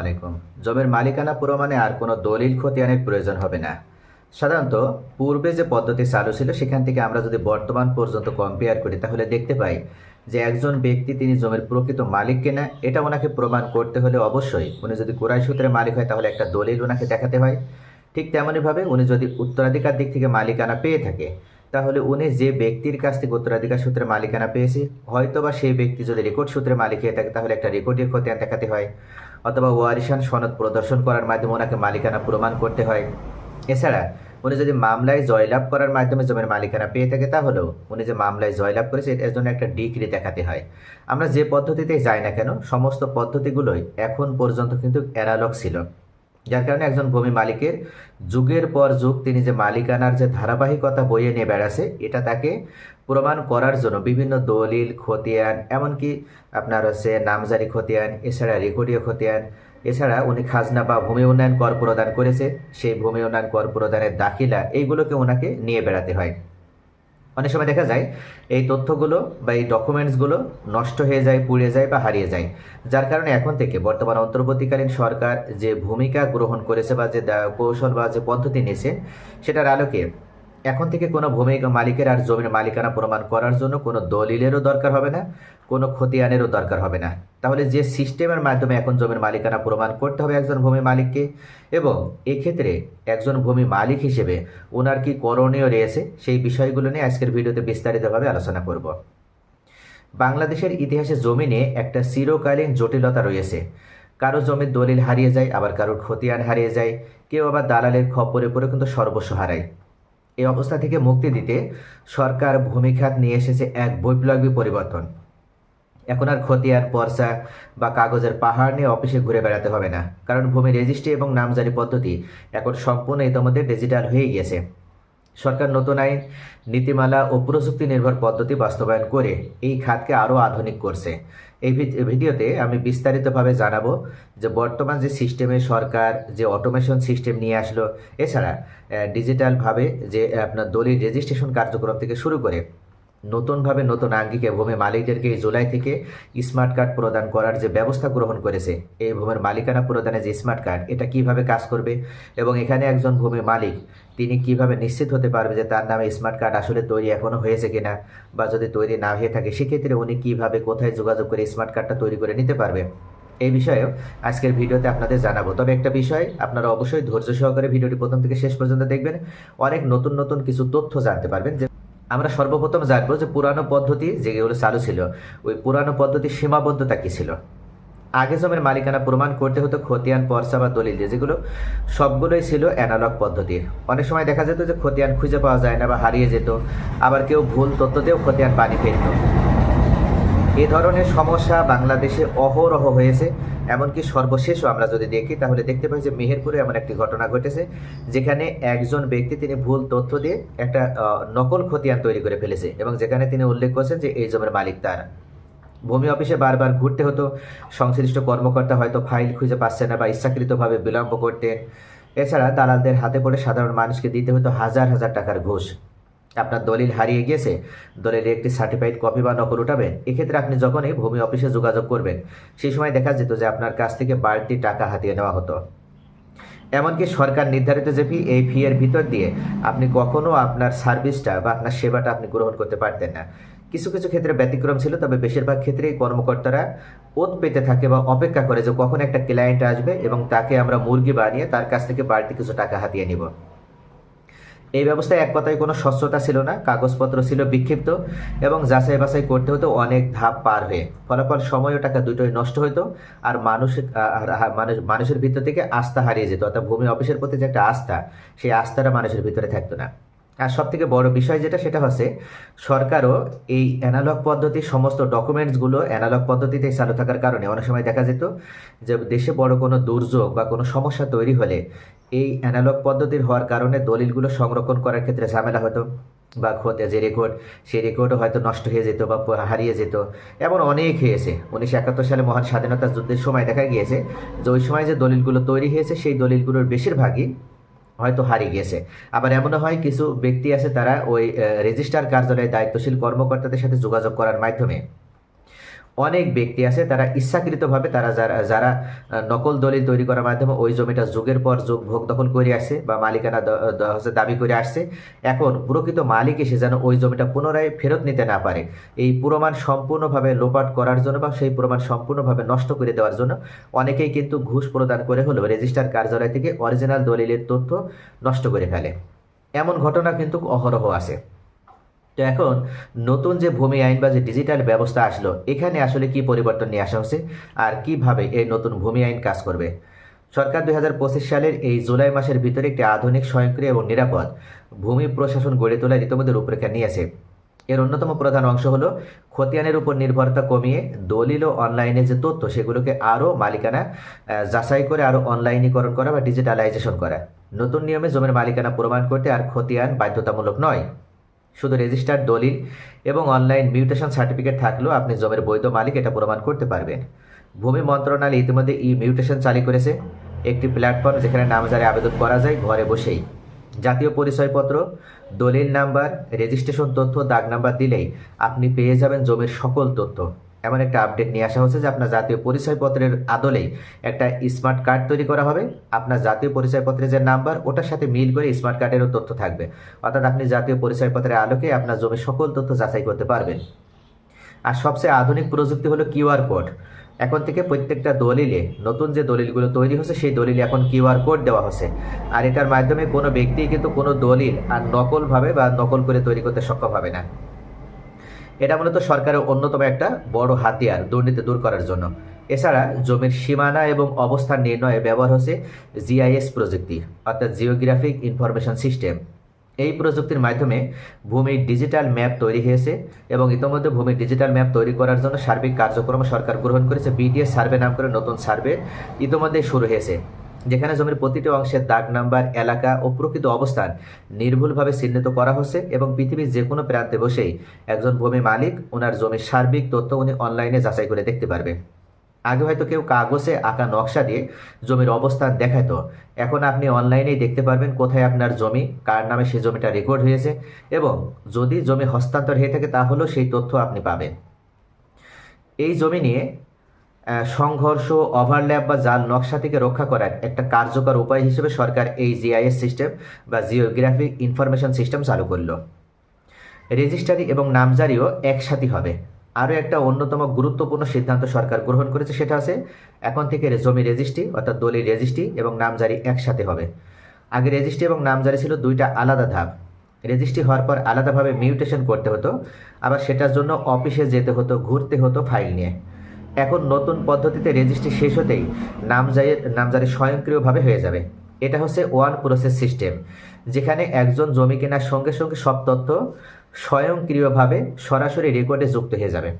আলাইকুম। জমির মালিকানা প্রমাণে আর কোনো দলিল খতিয়ানের প্রয়োজন হবে না। সাধারণত, পূর্বে যে পদ্ধতি চালু ছিল, সেখান থেকে আমরা যদি বর্তমান পর্যন্ত কম্পেয়ার করি, তাহলে দেখতে পাই যে একজন ব্যক্তি তিনি জমির প্রকৃত মালিক কিনা, এটা ওনাকে প্রমাণ করতে হলে অবশ্যই উনি যদি কোরআন সূত্রে মালিক হয়, তাহলে একটা দলিল ওনাকে দেখাতে হয়। ঠিক তেমনইভাবে উনি যদি উত্তরাধিকার দিক থেকে মালিকানা পেয়ে থাকে, তাহলে উনি যে ব্যক্তির কাছ থেকে উত্তরাধিকার সূত্রে মালিকানা পেয়েছে হয়তো বা সেই ব্যক্তি যদি রেকর্ড সূত্রে মালিক হয়ে থাকে, তাহলে একটা রেকর্ডের খতিয়ান দেখাতে হয়। অথবা ওয়ারিশান সনদ প্রদর্শন করার মাধ্যমে ওনাকে মালিকানা প্রমাণ করতে হয়। এছাড়া, উনি যদি মামলায় জয়লাভ করার মাধ্যমে জমির মালিকানা পেয়ে থাকে তাহলেও উনি যে মামলায় জয়লাভ করেছে, এর জন্য একটা ডিগ্রি দেখাতে হয়। আমরা যে পদ্ধতিতে যাই না কেন, সমস্ত পদ্ধতিগুলোই এখন পর্যন্ত কিন্তু অ্যানালগ ছিল। যার কারণে একজন ভূমি মালিকের যুগের পর যুগ তিনি যে মালিকানার যে ধারাবাহিকতা বইয়ে নিয়ে বেড়াছে এটা তাকে প্রমাণ করার জন্য বিভিন্ন দলিল, খতিয়ান, এমনকি আপনার হচ্ছে নামজারি খতিয়ান, এছাড়া রেকর্ডীয় খতিয়ান, এছাড়া উনি খাজনা বা ভূমি উন্নয়ন কর প্রদান করেছে, সেই ভূমি উন্নয়ন কর প্রদানের দাখিলা এইগুলোকে ওনাকে নিয়ে বেড়াতে হয়। অনেক সময় দেখা যায় এই তথ্যগুলো বা এই ডকুমেন্টসগুলো নষ্ট হয়ে যায়, পুড়ে যায় বা হারিয়ে যায়। যার কারণে এখন থেকে বর্তমান অন্তর্বর্তীকালীন সরকার যে ভূমিকা গ্রহণ করেছে বা যে কৌশল বা যে পদ্ধতি নিয়েছে, সেটার আলোকে এখন থেকে কোনো ভূমি মালিকের আর জমির মালিকানা প্রমাণ করার জন্য কোনো দলিলেরও দরকার হবে না, কোনো খতিয়ানেরও দরকার হবে না। তাহলে যে সিস্টেমের মাধ্যমে এখন জমির মালিকানা প্রমাণ করতে হবে একজন ভূমি মালিককে এবং এক্ষেত্রে একজন ভূমি মালিক হিসেবে ওনার কি করণীয় রয়েছে সেই বিষয়গুলো নিয়ে আজকের ভিডিওতে বিস্তারিতভাবে আলোচনা করব। বাংলাদেশের ইতিহাসে জমি নিয়ে একটা চিরকালীন জটিলতা রয়েছে। কারও জমির দলিল হারিয়ে যায়, আবার কারোর খতিয়ান হারিয়ে যায়, কেউ আবার দালালের খপ্পরে পড়ে কিন্তু সর্বস্ব হারায়। এই অবস্থা থেকে মুক্তি দিতে সরকার ভূমিখাত নিয়ে এসেছে এক বৈপ্লবী পরিবর্তন। এখন আর খতিয়ান পর্চা বা কাগজের পাহাড় নিয়ে অফিসে ঘুরে বেড়াতে হবে না। কারণ ভূমি রেজিস্ট্রি এবং নামজারি পদ্ধতি এখন সম্পূর্ণ ইতিমধ্যে ডিজিটাল হয়ে গিয়েছে। সরকার নতুন আইন, নীতিমালা ও প্রযুক্তি নির্ভর পদ্ধতি বাস্তবায়ন করে এই খাতকে আরও আধুনিক করছে। এই ভিডিওতে আমি বিস্তারিতভাবে জানাব যে বর্তমান যে সিস্টেমে সরকার, যে অটোমেশন সিস্টেম নিয়ে আসলো, এছাড়া ডিজিটালভাবে যে, আপনার দলিল রেজিস্ট্রেশন কার্যক্রম থেকে শুরু করে নতুনভাবে নতুন আঙ্গিকে ভূমি মালিকদেরকে জুলাই থেকে স্মার্ট কার্ড প্রদান করার যে ব্যবস্থা গ্রহণ করেছে, এই ভূমির মালিকানা প্রদানে যে স্মার্ট কার্ড, এটা কীভাবে কাজ করবে এবং এখানে একজন ভূমি মালিক, তিনি কীভাবে নিশ্চিত হতে পারবে যে তার নামে স্মার্ট কার্ড আসলে তৈরি এখনও হয়েছে কিনা বা যদি তৈরি না হয়ে থাকে, সেক্ষেত্রে উনি কীভাবে কোথায় যোগাযোগ করে স্মার্ট কার্ডটা তৈরি করে নিতে পারবে? এই বিষয়েও আজকের ভিডিওতে আপনাদের জানাব। তবে একটা বিষয়, আপনারা অবশ্যই ধৈর্য সহকারে ভিডিওটি প্রথম থেকে শেষ পর্যন্ত দেখবেন। অনেক নতুন নতুন কিছু তথ্য জানতে পারবেন যে আমরা সর্বপ্রথম জানব যে পুরানো পদ্ধতি যেগুলো চালু ছিল, ওই পুরানো পদ্ধতির সীমাবদ্ধতা কী ছিল? আগে জমির মালিকানা প্রমাণ করতে হতো খতিয়ান, পর্চা বা দলিল যেগুলো সবগুলোই ছিল অ্যানালগ পদ্ধতির। অনেক সময় দেখা যেত যে খতিয়ান খুঁজে পাওয়া যায় না বা হারিয়ে যেত, আবার কেউ ভুল তথ্য দিয়েও খতিয়ান পানি ফেলত। এ ধরনের সমস্যা বাংলাদেশে অহরহ হয়েছে। এমনকি সর্বশেষও আমরা যদি দেখি, তাহলে দেখতে পাই যে মেহেরপুরে এমন একটি ঘটনা ঘটেছে, যেখানে একজন ব্যক্তি তিনি ভুল তথ্য দিয়ে একটা নকল খতিয়ান তৈরি করে ফেলেছে এবং যেখানে তিনি উল্লেখ করেছেন যে এই জমির মালিক তার। ভূমি অফিসে বারবার ঘুরতে হতো, সংশ্লিষ্ট কর্মকর্তা হয়তো ফাইল খুঁজে পাচ্ছে না বা ইচ্ছাকৃতভাবে বিলম্ব করতেন। এছাড়া দালালদের হাতে পড়ে সাধারণ মানুষকে দিতে হতো হাজার হাজার টাকার ঘুষ। আপনার দলিল হারিয়ে গিয়েছে দলিলের একটি সার্টিফাইড কপি বা নকল উঠাবেন। এক্ষেত্রে আপনি যখনই ভূমি অফিসে যোগাযোগ করবেন সেই সময় দেখা যেত যে আপনার কাছ থেকে বাড়তি টাকা হাতিয়ে নেওয়া হতো। এমনকি সরকার নির্ধারিত যে ফি এই ফি এর ভিতর দিয়ে আপনি কখনো আপনার সার্ভিসটা বা আপনার সেবাটা আপনি গ্রহণ করতে পারতেন না। কিছু কিছু ক্ষেত্রে ব্যতিক্রম ছিল, তবে বেশিরভাগ ক্ষেত্রেই কর্মকর্তারা ওত পেতে থাকে বা অপেক্ষা করে যে কখন একটা ক্লায়েন্ট আসবে এবং তাকে আমরা মুরগি বানিয়ে তার কাছ থেকে বাড়তি কিছু টাকা হাতিয়ে নিব। এই ব্যবস্থায় এক কথায় কোনো স্বচ্ছতা ছিল না, কাগজপত্র ছিল বিক্ষিপ্ত এবং যাচাই বাছাই করতে হতো অনেক ধাপ পার হয়ে। ফলাফল সময় ও টাকা দুটোই নষ্ট হতো আর মানুষ মানুষ, মানুষের ভিতর থেকে আস্থা হারিয়ে যেত, অর্থাৎ ভূমি অফিসের প্রতি যে একটা আস্থা, সেই আস্থাটা মানুষের ভিতরে থাকতো না। আর সব থেকে বড় বিষয় যেটা, সেটা হচ্ছে সরকারও এই অ্যানালগ পদ্ধতির সমস্ত ডকুমেন্টসগুলো অ্যানালগ পদ্ধতিতে চালু থাকার কারণে অনেক সময় দেখা যেত যে দেশে বড় কোনো দুর্যোগ বা কোনো সমস্যা তৈরি হলে এই অ্যানালগ পদ্ধতির হওয়ার কারণে দলিলগুলো সংরক্ষণ করার ক্ষেত্রে ঝামেলা হতো বা খোঁতে যে রেকর্ড সেই রেকর্ডও হয়তো নষ্ট হয়ে যেত বা হারিয়ে যেত। এমন অনেক হয়েছে। উনিশশো একাত্তর সালে মহান স্বাধীনতা যুদ্ধের সময় দেখা গিয়েছে যে ওই সময় যে দলিলগুলো তৈরি হয়েছে, সেই দলিলগুলোর বেশিরভাগই হয়তো হারিয়ে গেছে আবার এমনও হয়, কিছু ব্যক্তি আছে তারা ওই রেজিস্টার কার্যালয়ে দায়িত্বশীল কর্মকর্তাদের সাথে যোগাযোগ করার মাধ্যমে। অনেক ব্যক্তি আছে, তারা ইচ্ছাকৃতভাবে তারা যারা যারা নকল দলিল তৈরি করার মাধ্যমে ওই জমিটা যুগের পর যুগ ভোগ দখল করে আসছে বা মালিকানা হচ্ছে দাবি করে আসছে, এখন প্রকৃত মালিক এসে যেন ওই জমিটা পুনরায় ফেরত নিতে না পারে। এই প্রমাণ সম্পূর্ণভাবে লোপাট করার জন্য বা সেই প্রমাণ সম্পূর্ণভাবে নষ্ট করে দেওয়ার জন্য অনেকেই কিন্তু ঘুষ প্রদান করে হলেও রেজিস্ট্রার কার্যালয় থেকে অরিজিনাল দলিলের তথ্য নষ্ট করে ফেলে। এমন ঘটনা কিন্তু অহরহ আছে। তো এখন নতুন যে ভূমি আইন বা যে ডিজিটাল ব্যবস্থা আসলো, এখানে আসলে কি পরিবর্তন নিয়ে আসা হচ্ছে আর কীভাবে এই নতুন ভূমি আইন কাজ করবে? সরকার দুই হাজার পঁচিশ সালের এই জুলাই মাসের ভিতরে একটি আধুনিক, স্বয়ংক্রিয় এবং নিরাপদ ভূমি প্রশাসন গড়ে তোলার ইতিমধ্যে রূপরেখা নিয়েছে। এর অন্যতম প্রধান অংশ হলো খতিয়ানের উপর নির্ভরতা কমিয়ে দলিল ও অনলাইনে যে তথ্য, সেগুলোকে আরও মালিকানা যাচাই করে আরও অনলাইনীকরণ করা বা ডিজিটালাইজেশন করা। নতুন নিয়মে জমির মালিকানা প্রমাণ করতে আর খতিয়ান বাধ্যতামূলক নয়। শুধু রেজিস্টার্ড দলিল এবং অনলাইন মিউটেশন সার্টিফিকেট থাকলেও আপনি জমির বৈধ মালিক এটা প্রমাণ করতে পারবেন। ভূমি মন্ত্রণালয় ইতিমধ্যে ই মিউটেশন চালু করেছে। একটি প্ল্যাটফর্ম যেখানে নামজারি আবেদন করা যায় ঘরে বসেই। জাতীয় পরিচয়পত্র, দলিল নাম্বার, রেজিস্ট্রেশন তথ্য, দাগ নাম্বার দিলেই আপনি পেয়ে যাবেন জমির সকল তথ্য। এমন একটা আপডেট নিয়ে আসা হচ্ছে যে আপনার জাতীয় পরিচয়পত্রের আদলেই একটা স্মার্ট কার্ড তৈরি করা হবে। আপনার জাতীয় পরিচয়পত্রের যে নাম্বার ওটার সাথে মিল করে স্মার্ট কার্ডেরও তথ্য থাকবে। অর্থাৎ আপনি জাতীয় পরিচয়পত্রের আলোকে আপনার জমির সকল তথ্য যাচাই করতে পারবেন। আর সবচেয়ে আধুনিক প্রযুক্তি হলো কিউআর কোড এখন থেকে প্রত্যেকটা দলিলে, নতুন যে দলিলগুলো তৈরি হচ্ছে, সেই দলিলে এখন কিউআর কোড দেওয়া হচ্ছে। আর এটার মাধ্যমে কোনো ব্যক্তি কিন্তু কোনো দলিল আর নকলভাবে বা নকল করে তৈরি করতে সক্ষম হবে না। এটা মূলত সরকারের অন্যতম একটা বড় হাতিয়ার দুর্নীতি দূর করার জন্য। এছাড়া জমির সীমানা এবং অবস্থান নির্ণয়ে ব্যবহার হচ্ছে জিআইএস প্রযুক্তি, অর্থাৎ জিওগ্রাফিক ইনফরমেশন সিস্টেম। এই প্রযুক্তির মাধ্যমে ভূমির ডিজিটাল ম্যাপ তৈরি হয়েছে এবং ইতিমধ্যে ভূমির ডিজিটাল ম্যাপ তৈরি করার জন্য সার্বিক কার্যক্রম সরকার গ্রহণ করেছে। বিডিএস সার্ভে নাম করে নতুন সার্ভে ইতিমধ্যে শুরু হয়েছে। যেখানে জমির প্রতিটি অংশের দাগ, নাম্বার, এলাকা ও প্রকৃত অবস্থান নির্ভুলভাবে চিহ্নিত করা হচ্ছে এবং পৃথিবীর যে কোনো প্রান্তে বসেই একজন ভূমি মালিক ওনার জমির সার্বিক তথ্য উনি অনলাইনে যাচাই করে দেখতে পারবে। আগে হয়তো কেউ কাগজে আঁকা নকশা দিয়ে জমির অবস্থান দেখাতো। এখন আপনি অনলাইনেই দেখতে পারবেন কোথায় আপনার জমি, কার নামে সেই জমিটা রেকর্ড হয়েছে এবং যদি জমি হস্তান্তর হয়ে থাকে তাহলেও সেই তথ্য আপনি পাবেন। এই জমি নিয়ে সংঘর্ষ ওভারল্যাপ বা জাল নকশা থেকে রক্ষা করার একটা কার্যকর উপায় হিসেবে সরকার এই জিআইএস সিস্টেম বা জিওগ্রাফিক ইনফরমেশন সিস্টেম চালু করল। রেজিস্ট্রারি এবং নামজারিও একসাথে হবে। আরও একটা অন্যতম গুরুত্বপূর্ণ সিদ্ধান্ত সরকার গ্রহণ করেছে সেটা আছে এখন থেকে জমি রেজিস্ট্রি অর্থাৎ দলিল রেজিস্ট্রি এবং নামজারি একসাথে হবে। আগে রেজিস্ট্রি এবং নামজারি ছিল দুইটা আলাদা ধাপ। রেজিস্ট্রি হওয়ার পর আলাদাভাবে মিউটেশন করতে হতো, আবার সেটার জন্য অফিসে যেতে হতো, ঘুরতে হতো ফাইল নিয়ে। এখন নতুন পদ্ধতিতে রেজিস্ট্রি শেষ হতেই নামজারির নামজারি স্বয়ংক্রিয়ভাবে হয়ে যাবে। এটা হচ্ছে ওয়ান প্রসেস সিস্টেম, যেখানে একজন জমি কেনার সঙ্গে সঙ্গে সব তথ্য স্বয়ংক্রিয়ভাবে সরাসরি রেকর্ডে যুক্ত হয়ে যাবে।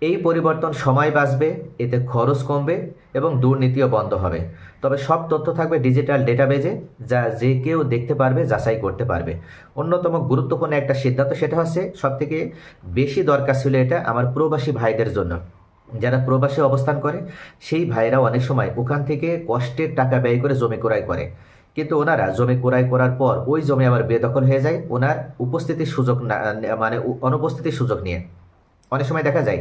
এই পরিবর্তন সময় বাঁচবে, এতে খরচ কমবে এবং দুর্নীতিও বন্ধ হবে। তবে সব তথ্য থাকবে ডিজিটাল ডেটাবেজে, যা যে কেউ দেখতে পারবে, যাচাই করতে পারবে। অন্যতম গুরুত্বপূর্ণ একটা সিদ্ধান্ত সেটা হচ্ছে, সবথেকে বেশি দরকার ছিল এটা আমার প্রবাসী ভাইদের জন্য। যারা প্রবাসে অবস্থান করে, সেই ভাইরা অনেক সময় ওখান থেকে কষ্টের টাকা ব্যয় করে জমি ক্রয় করে। কিন্তু ওনারা জমি ক্রয় করার পর ওই জমি আবার বেদখল হয়ে যায়, ওনার উপস্থিতির সুযোগ না মানে অনুপস্থিতির সুযোগ নিয়ে। অনেক সময় দেখা যায়,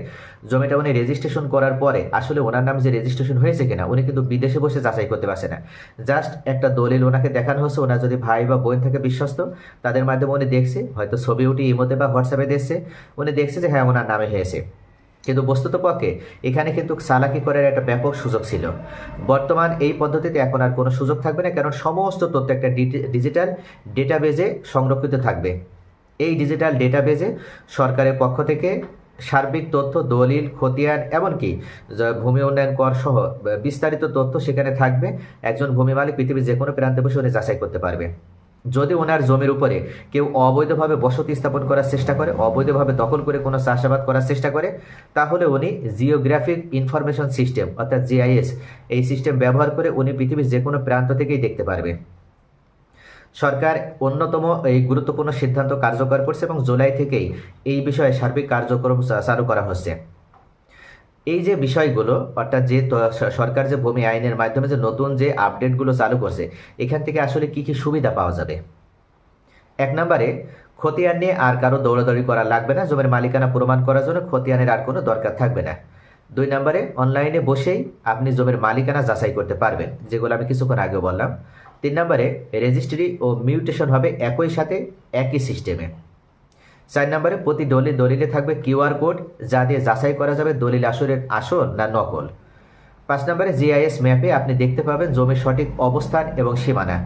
জমিটা উনি রেজিস্ট্রেশন করার পরে আসলে ওনার নামে যে রেজিস্ট্রেশন হয়েছে কিনা, উনি কিন্তু বিদেশে বসে যাচাই করতে পারছে না। জাস্ট একটা দলিল ওনাকে দেখানো হচ্ছে ওনার যদি ভাই বা বোন থাকে বিশ্বস্ত, তাদের মাধ্যমে উনি দেখছে, হয়তো ছবি উঠে ইমোতে বা হোয়াটসঅ্যাপে দেখছে, উনি দেখছে যে হ্যাঁ ওনার নামে হয়েছে। কিন্তু বস্তুত পক্ষে এখানে কিন্তু চালাকি করার একটা ব্যাপক সুযোগ ছিল। বর্তমান এই পদ্ধতিতে এখন আর কোনো সুযোগ থাকবে না, কারণ সমস্ত তথ্য একটা ডিজিটাল ডেটাবেজে সংরক্ষিত থাকবে। এই ডিজিটাল ডেটাবেজে সরকারের পক্ষ থেকে সার্বিক তথ্য, দলিল, খতিয়ান, এমনকি ভূমি উন্নয়ন কর সহ বিস্তারিত তথ্য সেখানে থাকবে। একজন ভূমি মালিক পৃথিবীর যে কোনো প্রান্তে বসে উনি যাচাই করতে পারবে। যদি ওনার জমির উপরে কেউ অবৈধভাবে বসতি স্থাপন করার চেষ্টা করে, অবৈধভাবে দখল করে কোনো চাষাবাদ করার চেষ্টা করে, তাহলে উনি জিওগ্রাফিক ইনফরমেশন সিস্টেম, অর্থাৎ জিআইএস, এই সিস্টেম ব্যবহার করে উনি পৃথিবীর যে কোনো প্রান্ত থেকেই দেখতে পারবে। সরকার অন্যতম এই গুরুত্বপূর্ণ সিদ্ধান্ত কার্যকর করছে এবং জুলাই থেকেই এই বিষয়ে সার্বিক কার্যক্রম চালু করা হচ্ছে। এই যে বিষয়গুলো, অর্থাৎ যে সরকার যে ভূমি আইনের মাধ্যমে যে নতুন যে আপডেটগুলো চালু করছে, এখান থেকে আসলে কি কি সুবিধা পাওয়া যাবে? এক নম্বরে, খতিয়ান নিয়ে আর কারও দৌড়াদৌড়ি করা লাগবে না, জমির মালিকানা প্রমাণ করার জন্য খতিয়ানের আর কোনো দরকার থাকবে না। দুই নম্বরে, অনলাইনে বসেই আপনি জমির মালিকানা যাচাই করতে পারবেন, যেগুলো আমি কিছুক্ষণ আগে বললাম। তিন নম্বরে রেজিস্ট্রি ও মিউটেশন হবে একই সাথে একই সিস্টেমে চার নম্বরে, প্রতি দলিল দলিলে থাকবে কিউআর কোড যা দিয়ে যাচাই করা যাবে দলিল আসরের আসল না নকল। পাঁচ নম্বরে জিআইএস ম্যাপে আপনি দেখতে পাবেন জমির সঠিক অবস্থান এবং সীমানা।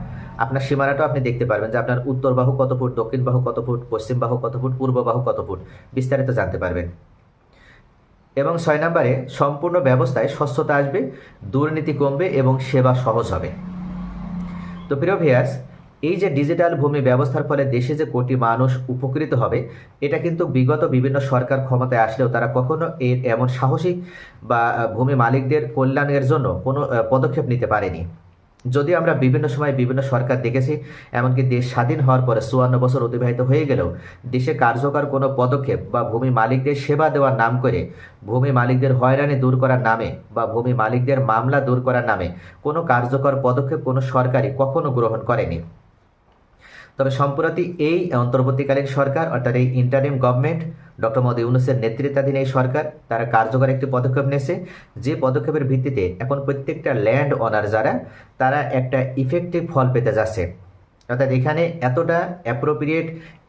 আপনার সীমানাটাও আপনি দেখতে পারবেন যে আপনার উত্তর বাহু কত ফুট, দক্ষিণ বাহু কত ফুট, পশ্চিম বাহু কত ফুট, পূর্ব বাহু কত ফুট, বিস্তারিত জানতে পারবেন। এবং ছয় নম্বরে, সম্পূর্ণ ব্যবস্থায় স্বচ্ছতা আসবে, দুর্নীতি কমবে এবং সেবা সহজ হবে। তো প্রিয় ভিয়াস এই যে ডিজিটাল ভূমি ব্যবস্থার ফলে দেশে যে কোটি মানুষ উপকৃত হবে, এটা কিন্তু বিগত বিভিন্ন সরকার ক্ষমতায় আসলেও তারা কখনো এর এমন সাহসী বা ভূমি মালিকদের কল্যাণের জন্য কোনো পদক্ষেপ নিতে পারেনি। যদিও আমরা বিভিন্ন সময় বিভিন্ন সরকার দেখেছি, এমনকি দেশ স্বাধীন হওয়ার পরে চুয়ান্ন বছর অতিবাহিত হয়ে গেলেও দেশে কার্যকর কোনো পদক্ষেপ বা ভূমি মালিকদের সেবা দেওয়ার নাম করে, ভূমি মালিকদের হয়রানি দূর করার নামে বা ভূমি মালিকদের মামলা দূর করার নামে কোনো কার্যকর পদক্ষেপ কোনো সরকারই কখনো গ্রহণ করেনি। তবে সম্প্রতি এই অন্তর্বর্তীকালীন সরকার, অর্থাৎ এই ইন্টারিম গভর্নমেন্ট ডক্টর মোদী ইউনুসের নেতৃত্বাধীন এই সরকার, তারা কার্যকর একটি পদক্ষেপ নিয়েছে। যে পদক্ষেপের ভিত্তিতে এখন প্রত্যেকটা ল্যান্ড ওনার যারা, তারা একটা ইফেক্টিভ ফল পেতে যাচ্ছে। অর্থাৎ এখানে এতটা অ্যাপ্রোপ্রিয়েট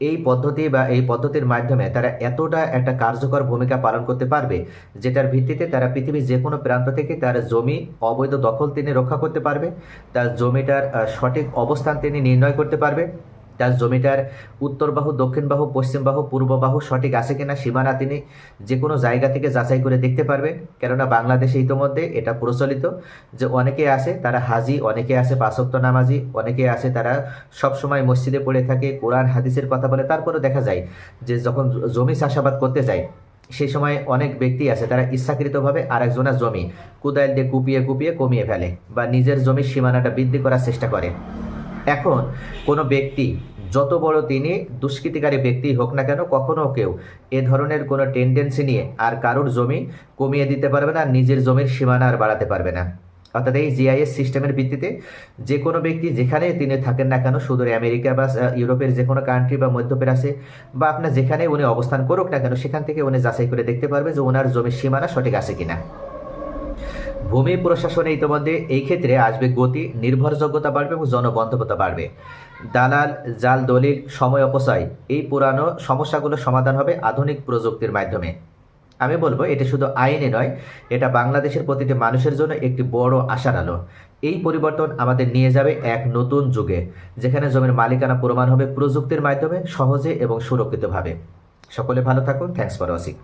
এই পদ্ধতি বা এই পদ্ধতির মাধ্যমে তারা এতটা একটা কার্যকর ভূমিকা পালন করতে পারবে, যেটার ভিত্তিতে তারা পৃথিবীর যে কোনো প্রান্ত থেকে তার জমি অবৈধ দখল তিনি রক্ষা করতে পারবে, তার জমিটার সঠিক অবস্থান তিনি নির্ণয় করতে পারবে। তার জমিটার উত্তর বাহু দক্ষিণ বাহু পশ্চিম বাহু পূর্ব বাহু সঠিক আছে কিনা সীমানা তিনি যে কোনো জায়গা থেকে যাচাই করে দেখতে পারবেন। কেননা বাংলাদেশে ইতোমধ্যে এটা প্রচলিত যে অনেকে আছে তারা হাজি, অনেকে আছে পাঁচক্ত নামাজি, অনেকে আছে তারা সব সময় মসজিদে পড়ে থাকে, কোরআন, হাদিসের কথা বলে। তারপরে দেখা যায় যে যখন জমি চাষাবাদ করতে যায় সেই সময় অনেক ব্যক্তি আছে তারা ইচ্ছাকৃতভাবে আরেকজনের জমি কুদাইল দিয়ে কুপিয়ে কুপিয়ে কমিয়ে ফেলে বা নিজের জমির সীমানাটা বৃদ্ধি করার চেষ্টা করে। এখন কোনো ব্যক্তি, যত বড় তিনি দুষ্কৃতিকারী ব্যক্তি হোক না কেন, কখনো কেউ এ ধরনের কোনো টেন্ডেন্সি নিয়ে আর কারোর জমি কমিয়ে দিতে পারবে না, নিজের জমির সীমানা আর বাড়াতে পারবে না। অর্থাৎ এই জিআইএস সিস্টেমের ভিত্তিতে যে কোনো ব্যক্তি যেখানে তিনি থাকেন না কেন, সুদূর আমেরিকা বা ইউরোপের যে কোনো কান্ট্রি বা মধ্যপ্রাচ্যে বা আপনার যেখানে উনি অবস্থান করুক না কেন, সেখান থেকে উনি যাচাই করে দেখতে পারবে যে ওনার জমির সীমানা সঠিক আছে কিনা। ভূমি প্রশাসনে ইতিমধ্যে এই ক্ষেত্রে আসবে গতি, নির্ভরযোগ্যতা বাড়বে এবং জনবন্ধবতা বাড়বে। দালাল, জাল, দলিল, সময় অপচয় এই পুরানো সমস্যাগুলোর সমাধান হবে আধুনিক প্রযুক্তির মাধ্যমে। আমি বলব, এটা শুধু আইনে নয়, এটা বাংলাদেশের প্রতিটি মানুষের জন্য একটি বড় আশার আলো। এই পরিবর্তন আমাদের নিয়ে যাবে এক নতুন যুগে, যেখানে জমির মালিকানা প্রমাণ হবে প্রযুক্তির মাধ্যমে সহজে এবং সুরক্ষিতভাবে। সকলে ভালো থাকুন। Thanks for watching